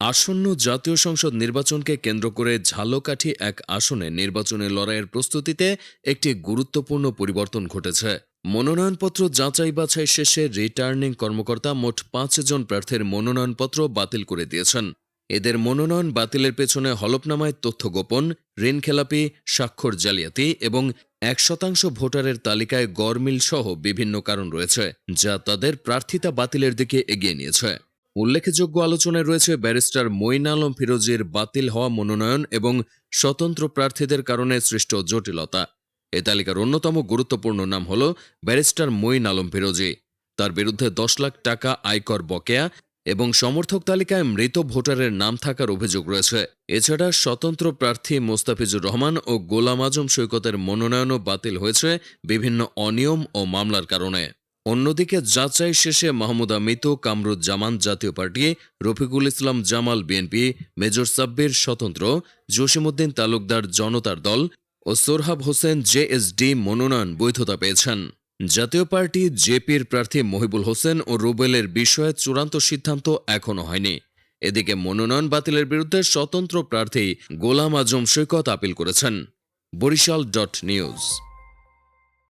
আসন্ন জাতীয় সংসদ নির্বাচনকে কেন্দ্র করে ঝালকাঠি এক আসনে নির্বাচনী লড়াইয়ের প্রস্তুতিতে একটি গুরুত্বপূর্ণ পরিবর্তন ঘটেছে। মনোনয়নপত্র যাচাই বাছাই শেষে রিটার্নিং কর্মকর্তা মোট পাঁচজন প্রার্থীর মনোনয়নপত্র বাতিল করে দিয়েছেন। এদের মনোনয়ন বাতিলের পেছনে হলফনামায় তথ্য গোপন, ঋণ খেলাপি, স্বাক্ষর জালিয়াতি এবং এক শতাংশ ভোটারের তালিকায় গড়মিল সহ বিভিন্ন কারণ রয়েছে, যা তাদের প্রার্থিতা বাতিলের দিকে এগিয়ে নিয়েছে। উল্লেখযোগ্য আলোচনায় রয়েছে ব্যারিস্টার মঈন আলম ফিরোজের বাতিল হওয়া মনোনয়ন এবং স্বতন্ত্র প্রার্থীদের কারণে সৃষ্ট জটিলতা। এ তালিকার অন্যতম গুরুত্বপূর্ণ নাম হল ব্যারিস্টার মঈন আলম ফিরোজি। তার বিরুদ্ধে দশ লাখ টাকা আয়কর বকেয়া এবং সমর্থক তালিকায় মৃত ভোটারের নাম থাকার অভিযোগ রয়েছে। এছাড়া স্বতন্ত্র প্রার্থী মোস্তাফিজুর রহমান ও গোলাম আজম সৈকতের মনোনয়নও বাতিল হয়েছে বিভিন্ন অনিয়ম ও মামলার কারণে। অন্যদিকে যাচাই শেষে Mahmuda Mitu Kamruzzaman Jatiya party, Rafiqul Islam Jamal BNP, major Sabbir স্বতন্ত্র, জসিমউদ্দিন তালুকদার জনতার দল ও সোরহাব হোসেন জেএসডি মনোনয়ন বৈধতা পেয়েছেন। জাতীয় পার্টি জেপির প্রার্থী মহিবুল হোসেন ও রুবেলের বিষয়ে চূড়ান্ত সিদ্ধান্ত এখনও হয়নি। এদিকে মনোনয়ন বাতিলের বিরুদ্ধে স্বতন্ত্র প্রার্থী গোলাম আজম সৈকত আপিল করেছেন। Barishal dot news.